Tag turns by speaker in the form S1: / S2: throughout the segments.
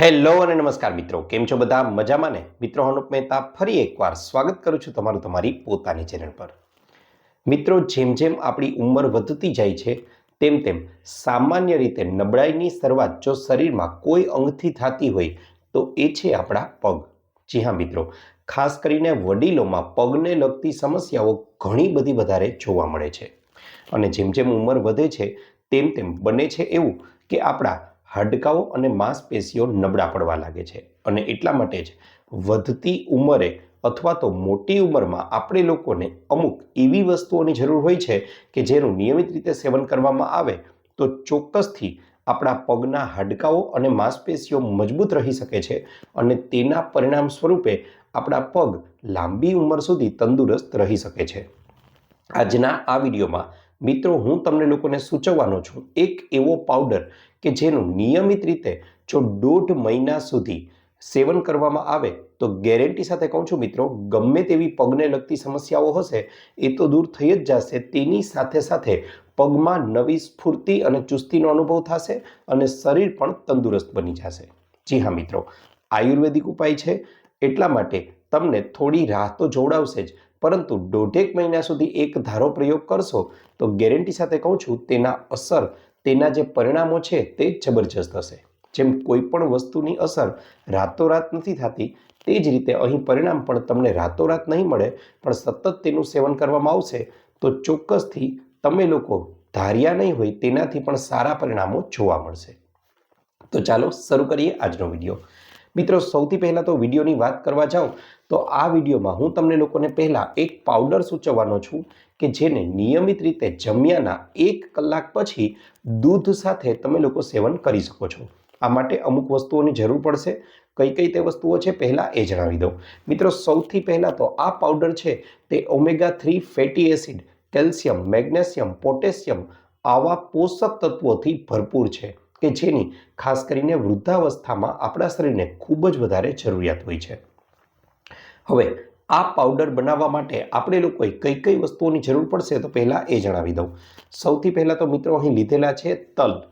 S1: Hello અને નમસ્કાર મિત્રો, કેમ છો બધા? મજામાં ને? મિત્રો અનુપ મહેતા ફરી એકવાર સ્વાગત કરું છું તમારું તમારી પોતાની ચેનલ પર. મિત્રો, જેમ જેમ આપણી ઉંમર વધતી જાય છે, તેમ તેમ સામાન્ય રીતે નબળાઈની શરૂઆત જો શરીરમાં કોઈ અંગથી થતી હોય, તો એ છે આપણા પગ. જી હા મિત્રો, ખાસ કરીને વડીલોમાં પગને લગતી સમસ્યાઓ ઘણી બધી વધારે જોવા મળે છે. અને જેમ જેમ ઉંમર વધે છે, તેમ તેમ બને છે એવું કે આપણા હાડકાઓ અને માંસપેશીઓ નબળા પડવા લાગે છે અને એટલા માટે જ વધતી ઉંમરે અથવા તો મોટી ઉંમરમાં આપણે લોકોને અમુક એવી વસ્તુઓની જરૂર હોય છે કે જેનું નિયમિત રીતે સેવન કરવામાં આવે તો ચોક્કસથી આપણા પગના હાડકાઓ અને માંસપેશીઓ મજબૂત રહી શકે છે અને તેના પરિણામ સ્વરૂપે આપણા પગ લાંબી ઉંમર સુધી તંદુરસ્ત રહી શકે છે. આજના આ વિડીયોમાં મિત્રો, હું તમને લોકોને સૂચવવાનો છું, એક એવો પાવડર કે જેનું નિયમિત રીતે જો દોઢ મહિના સુધી સેવન કરવામાં આવે, તો ગેરંટી સાથે કહું છું મિત્રો, ગમે તેવી પગને લગતી સમસ્યાઓ હશે, એ તો દૂર થઈ જ જશે. તેની સાથે સાથે પગમાં નવી સ્ફૂર્તિ અને ચુસ્તીનો અનુભવ થશે અને શરીર પણ તંદુરસ્ત બની જશે. જી હા મિત્રો, આયુર્વેદિક ઉપાય છે. એટલા માટે તમને થોડી રાહ તો જોડાવશે જ. પરંતુ દોઢેક મહિના સુધી એક ધારો પ્રયોગ કરશો, તો ગેરંટી સાથે કહું છું, તેના અસર, તેના જે પરિણામો છે તે જબરજસ્ત હશે. જેમ કોઈ પણ વસ્તુની અસર રાતોરાત નથી થતી, તે જ રીતે અહીં પરિણામ પણ તમને રાતોરાત નહીં મળે, પણ સતત તેનું સેવન કરવામાં આવશે, તો ચોક્કસથી તમે લોકો ધાર્યા નહીં હોય તેનાથી પણ સારા પરિણામો જોવા મળશે. તો ચાલો શરૂ કરીએ આજનો વીડિયો. મિત્રો, સૌથી પહેલાં તો વિડીયોની વાત કરવા જાઉં, તો આ વિડીયોમાં હું તમને લોકોને પહેલાં એક પાવડર સૂચવવાનો છું કે જેને નિયમિત રીતે જમ્યાના એક કલાક પછી દૂધ સાથે તમે લોકો સેવન કરી શકો છો. આ માટે અમુક વસ્તુઓની જરૂર પડશે. કઈ કઈ તે વસ્તુઓ છે પહેલાં એ જણાવી દઉં. મિત્રો, સૌથી પહેલાં તો આ પાવડર છે તે omega three fatty acid calcium magnesium potassium આવા પોષક તત્વોથી ભરપૂર છે. કે જેની ખાસ કરીને વૃદ્ધાવસ્થામાં આપણા શરીરને ખૂબ જ વધારે જરૂરિયાત હોય છે. હવે, આ પાવડર બનાવવા માટે આપણે લોકોએ કઈ કઈ વસ્તુઓની જરૂર પડશે તો પહેલાં એ જણાવી દઉં. સૌથી પહેલાં તો મિત્રો અહીં લીધેલા છે તલ.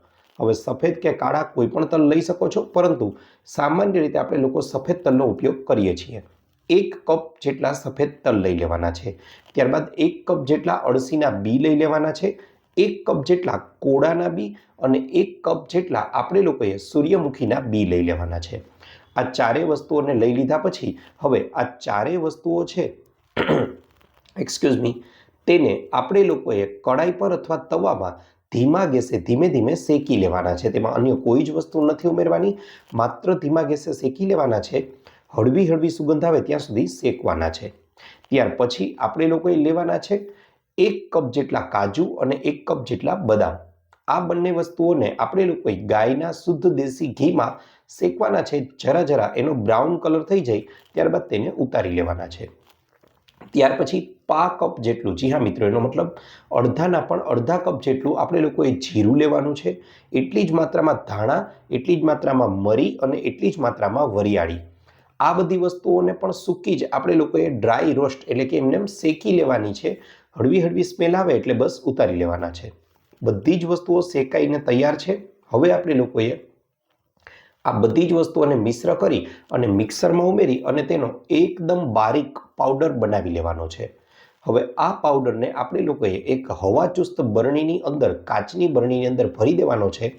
S1: હવે સફેદ કે કાળા કોઈ પણ તલ લઈ શકો છો, પરંતુ સામાન્ય રીતે આપણે લોકો સફેદ તલનો ઉપયોગ કરીએ છીએ. એક કપ જેટલા સફેદ તલ લઈ લેવાના છે. ત્યારબાદ એક કપ જેટલા અળસીના બી લઈ લેવાના છે. એક કપ જેટલા કોળાના બી અને એક કપ જેટલા આપણે લોકોએ સૂર્યમુખીના બી લઈ લેવાના છે. આ ચારેય વસ્તુઓને લઈ લીધા પછી હવે આ ચારેય વસ્તુઓ છે એક્સક્યુઝ મી તેને આપણે લોકોએ કડાઈ પર અથવા તવામાં ધીમા ગેસે ધીમે ધીમે શેકી લેવાના છે. તેમાં અન્ય કોઈ જ વસ્તુ નથી ઉમેરવાની, માત્ર ધીમા ગેસે શેકી લેવાના છે, હળવી હળવી સુગંધ આવે ત્યાં સુધી શેકવાના છે. ત્યાર પછી આપણે લોકોએ લેવાના છે એક કપ જેટલા કાજુ અને એક કપ જેટલા બદામ. આ બંને વસ્તુઓને આપણે લોકોએ ગાયના શુદ્ધ દેશી ઘીમાં શેકવાના છે. જરા જરા એનો બ્રાઉન કલર થઈ જાય ત્યારબાદ તેને ઉતારી લેવાના છે. ત્યાર પછી પા કપ જેટલું, જી હા મિત્રો, એનો મતલબ અડધાના પણ અડધા કપ જેટલું આપણે લોકોએ જીરું લેવાનું છે. એટલી જ માત્રામાં ધાણા, એટલી જ માત્રામાં મરી અને એટલી જ માત્રામાં વરિયાળી. આ બધી વસ્તુઓને પણ સૂકી જ આપણે લોકોએ ડ્રાય રોસ્ટ એટલે કે એમને શેકી લેવાની છે. હળવી હળવી સ્મેલ આવે એટલે બસ ઉતારી લેવાના છે. બધી જ વસ્તુઓ શેકાઈને તૈયાર છે. હવે આપણે લોકોએ આ બધી જ વસ્તુઓને મિશ્ર કરી અને મિક્સરમાં ઉમેરી અને તેનો એકદમ બારીક પાવડર બનાવી લેવાનો છે. હવે આ પાવડરને આપણે લોકોએ એક હવાચુસ્ત બરણીની અંદર, કાચની બરણીની અંદર ભરી દેવાનો છે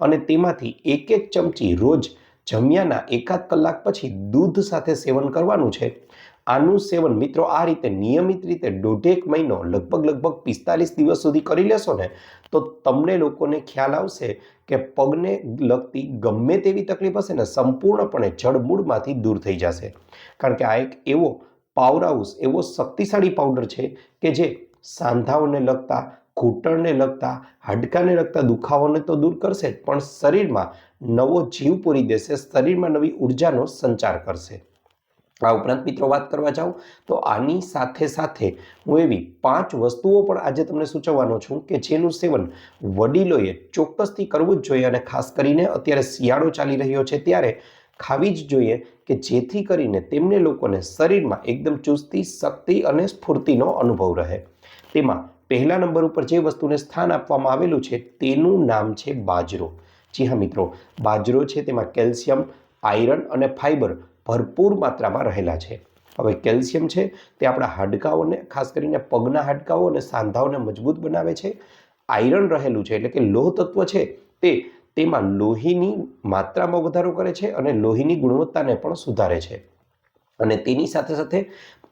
S1: અને તેમાંથી એક એક ચમચી રોજ જમ્યાના એકાદ કલાક પછી દૂધ સાથે સેવન કરવાનું છે. આનું સેવન મિત્રો આ રીતે નિયમિત રીતે દોઢેક મહિનો, લગભગ લગભગ પિસ્તાલીસ દિવસ સુધી કરી લેશો ને, તો તમને લોકોને ખ્યાલ આવશે કે પગને લગતી ગમે તેવી તકલીફ હશે ને, સંપૂર્ણપણે જડમૂળમાંથી દૂર થઈ જશે. કારણ કે આ એક એવો પાવર હાઉસ એવો શક્તિશાળી પાવડર છે કે જે સાંધાઓને લગતા, ઘૂંટણને લગતા, હાડકાને લગતા દુખાવાને તો દૂર કરશે જ, પણ શરીરમાં નવો જીવ પૂરી દેશે, શરીરમાં નવી ઉર્જાનો સંચાર કરશે. આ ઉપરાંત મિત્રો વાત કરવા જાઉં, તો આની સાથે સાથે હું એવી પાંચ વસ્તુઓ પણ આજે તમને સૂચવવાનો છું કે જેનું સેવન વડીલોએ ચોક્કસથી કરવું જ જોઈએ અને ખાસ કરીને અત્યારે શિયાળો ચાલી રહ્યો છે ત્યારે ખાવી જ જોઈએ કે જેથી કરીને તેમને લોકોને શરીરમાં એકદમ ચુસ્તી, શક્તિ અને સ્ફૂર્તિનો અનુભવ રહે. તેમાં પહેલા નંબર ઉપર જે વસ્તુને સ્થાન આપવામાં આવેલું છે તેનું નામ છે બાજરો. જી હા મિત્રો, બાજરો છે તેમાં કેલ્શિયમ, આયરન અને ફાઇબર ભરપૂર માત્રામાં રહેલા છે. હવે કેલ્શિયમ છે તે આપણા હાડકાઓને, ખાસ કરીને પગના હાડકાઓ અને સાંધાઓને મજબૂત બનાવે છે. આયરન રહેલું છે એટલે કે લોહ તત્વ છે તે તેમાં લોહીની માત્રામાં વધારો કરે છે અને લોહીની ગુણવત્તાને પણ સુધારે છે. અને તેની સાથે સાથે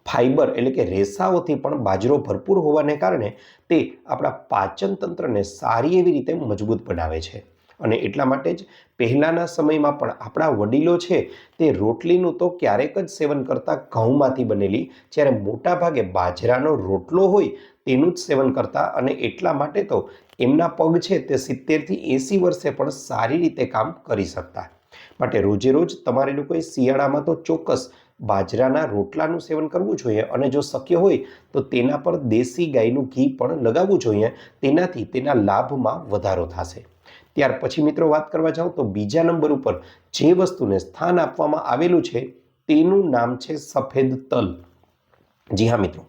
S1: ફાઇબર એટલે કે રેસાઓથી પણ બાજરો ભરપૂર હોવાને કારણે તે આપણા પાચન તંત્રને સારી એવી રીતે મજબૂત બનાવે છે. અને એટલા માટે જ પહેલાંના સમયમાં પણ આપણા વડીલો છે તે રોટલીનું તો ક્યારેક જ સેવન કરતા ઘઉંમાંથી બનેલી, જ્યારે મોટાભાગે બાજરાનો રોટલો હોય તેનું જ સેવન કરતા અને એટલા માટે તો એમના પગ છે તે સિત્તેરથી એંસી વર્ષે પણ સારી રીતે કામ કરી શકતા. માટે રોજે રોજ તમારે લોકોએ શિયાળામાં તો ચોક્કસ બાજરાના રોટલાનું સેવન કરવું જોઈએ અને જો શક્ય હોય તો તેના પર દેશી ગાયનું ઘી પણ લગાવવું જોઈએ. તેનાથી તેના લાભમાં વધારો થશે. ત્યાર પછી મિત્રો વાત કરવા જાઉં તો બીજા નંબર ઉપર જે વસ્તુને સ્થાન આપવામાં આવેલું છે, તેનું નામ છે સફેદ તલ. જી હા મિત્રો,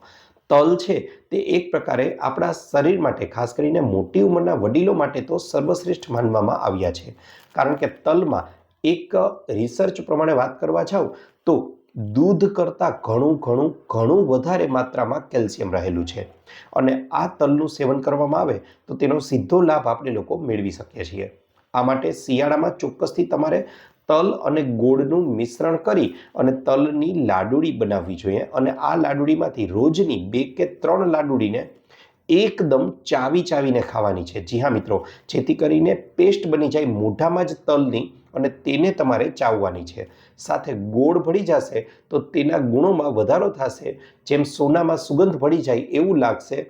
S1: તલ છે તે એક પ્રકારે આપણા શરીર માટે, ખાસ કરીને મોટી ઉંમરના વડીલો માટે તો સર્વશ્રેષ્ઠ માનવામાં આવ્યા છે. કારણ કે તલમાં એક રિસર્ચ પ્રમાણે વાત કરવા જાઉં તો દૂધ કરતાં ઘણું ઘણું ઘણું વધારે માત્રામાં કેલ્શિયમ રહેલું છે. અને આ તલનું સેવન કરવામાં આવે તો તેનો સીધો લાભ આપણે લોકો મેળવી શકીએ છીએ. આ માટે શિયાળામાં ચોક્કસથી તમારે તલ અને ગોળનું મિશ્રણ કરી અને તલની લાડુળી બનાવવી જોઈએ. અને આ લાડુળીમાંથી રોજની બે કે ત્રણ લાડુળીને એકદમ ચાવી ચાવીને ખાવાની છે. જી હા મિત્રો, જેથી કરીને પેસ્ટ બની જાય મોઢામાં જ તલની અને તેને તમારે ચાવવાની છે. સાથે ગોળ ભળી જશે તો તેના ગુણોમાં વધારો થશે. જેમ સોનામાં સુગંધ ભળી જાય એવું લાગશે.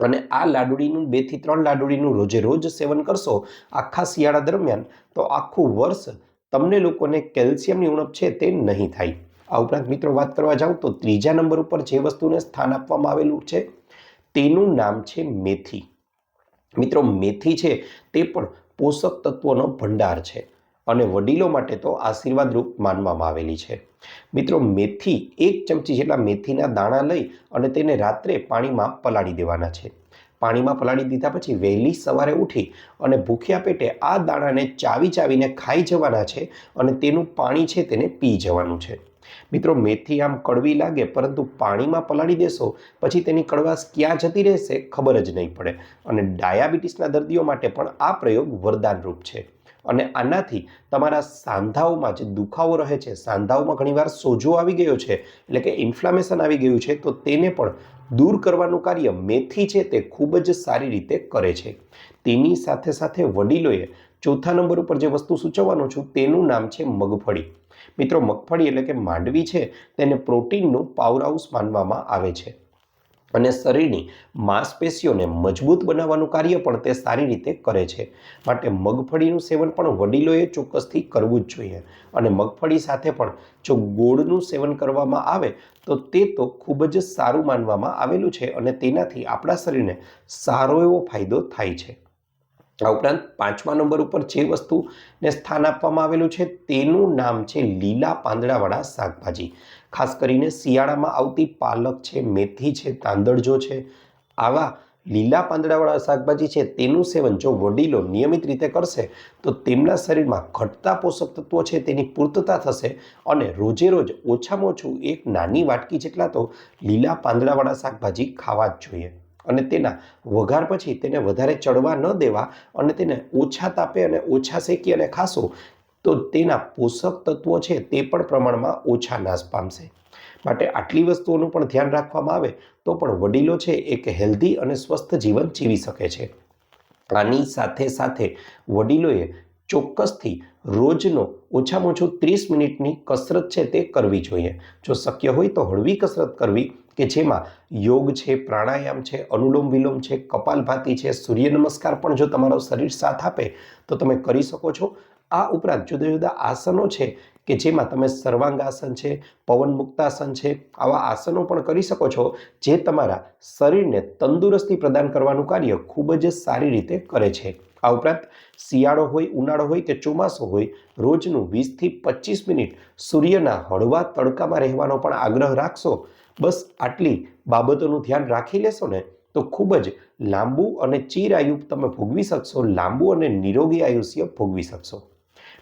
S1: અને આ લાડુડીનું બેથી ત્રણ લાડુડીનું રોજે રોજ સેવન કરશો આખા શિયાળા દરમિયાન, તો આખું વર્ષ તમને લોકોને કેલ્શિયમની ઉણપ છે તે નહીં થાય. આ ઉપરાંત મિત્રો વાત કરવા જાઉં તો ત્રીજા નંબર ઉપર જે વસ્તુને સ્થાન આપવામાં આવેલું છે, તેનું નામ છે મેથી. મિત્રો, મેથી છે તે પણ પોષક તત્વોનો ભંડાર છે. અને વડીલો માટે તો આશીર્વાદરૂપ માનવામાં આવેલી છે. મિત્રો, મેથી એક ચમચી જેટલા મેથીના દાણા લઈ અને તેને રાત્રે પાણીમાં પલાળી દેવાના છે. પાણીમાં પલાળી દીધા પછી વહેલી સવારે ઉઠી અને ભૂખ્યા પેટે આ દાણાને ચાવી ચાવીને ખાઈ જવાના છે અને તેનું પાણી છે તેને પી જવાનું છે. મિત્રો, મેથી આમ કડવી લાગે પરંતુ પાણીમાં પલાળી દેશો પછી તેની કડવાશ ક્યાં જતી રહેશે ખબર જ નહીં પડે અને ડાયાબિટીસના દર્દીઓ માટે પણ આ પ્રયોગ વરદાનરૂપ છે. અને આનાથી તમારા સાંધાઓમાં જે દુખાવો રહે છે, સાંધાઓમાં ઘણીવાર સોજો આવી ગયો છે, એટલે કે ઇન્ફ્લામેશન આવી ગયું છે, તો તેને પણ દૂર કરવાનું કાર્ય મેથી છે તે ખૂબ જ સારી રીતે કરે છે. તેની સાથે સાથે વડીલોએ ચોથા નંબર ઉપર જે વસ્તુ સૂચવવાનું છું તેનું નામ છે મગફળી. મિત્રો, મગફળી એટલે કે માંડવી છે, તેને પ્રોટીનનું પાવર હાઉસ માનવામાં આવે છે. અને શરીરની માંસપેશીઓને મજબૂત બનાવવાનું કાર્ય પણ તે સારી રીતે કરે છે. માટે મગફળીનું સેવન પણ વડીલોએ ચોક્કસથી કરવું જ જોઈએ. અને મગફળી સાથે પણ જો ગોળનું સેવન કરવામાં આવે, તો તે તો ખૂબ જ સારું માનવામાં આવેલું છે અને તેનાથી આપણા શરીરને સારો એવો ફાયદો થાય છે. આ ઉપરાંત પાંચમા નંબર ઉપર જે વસ્તુને સ્થાન આપવામાં આવેલું છે, તેનું નામ છે લીલા પાંદડાવાળા શાકભાજી. ખાસ કરીને શિયાળામાં આવતી પાલક છે, મેથી છે, તાંદળજો છે, આવા લીલા પાંદડાવાળા શાકભાજી છે, તેનું સેવન જો વડીલો નિયમિત રીતે કરશે, તો તેમના શરીરમાં ઘટતા પોષક તત્વો છે, તેની પૂર્તતા થશે અને રોજે રોજ ઓછામાં ઓછું એક નાની વાટકી જેટલા તો લીલા પાંદડાવાળા શાકભાજી ખાવા જ જોઈએ. અને તેના વઘાર પછી તેને વધારે ચડવા ન દેવા અને તેને ઓછા તાપે અને ઓછા શેકી અને ખાશો તો તેના પોષક તત્વો છે તે પણ પ્રમાણમાં ઓછા નાશ પામશે. માટે આટલી વસ્તુઓનું પણ ધ્યાન રાખવામાં આવે તો પણ વડીલો છે એક હેલ્ધી અને સ્વસ્થ જીવન જીવી શકે છે. આની સાથે સાથે વડીલોએ ચોક્કસથી રોજનો ઓછામાં ઓછું ત્રીસ મિનિટની કસરત છે તે કરવી જોઈએ. જો શક્ય હોય તો હળવી કસરત કરવી કે જેમાં યોગ છે, પ્રાણાયામ છે, અનુલોમ વિલોમ છે, કપાલભાતી છે, સૂર્ય નમસ્કાર પણ જો તમારો શરીર સાથ આપે તો તમે કરી શકો છો. આ ઉપરાંત જુદા જુદા આસનો છે કે જેમાં તમે સર્વાંગાસન છે, પવન મુક્તાસન છે, આવા આસનો પણ કરી શકો છો જે તમારા શરીરને તંદુરસ્તી પ્રદાન કરવાનું કાર્ય ખૂબ જ સારી રીતે કરે છે. આ ઉપરાંત શિયાળો હોય, ઉનાળો હોય કે ચોમાસું હોય, રોજનું વીસથી પચીસ મિનિટ સૂર્યના હળવા તડકામાં રહેવાનો પણ આગ્રહ રાખશો. બસ આટલી બાબતોનું ધ્યાન રાખી લેશો ને તો ખૂબ જ લાંબુ અને ચીર આયુ તમે ભોગવી શકશો, લાંબુ અને નિરોગી આયુષ્ય ભોગવી શકશો.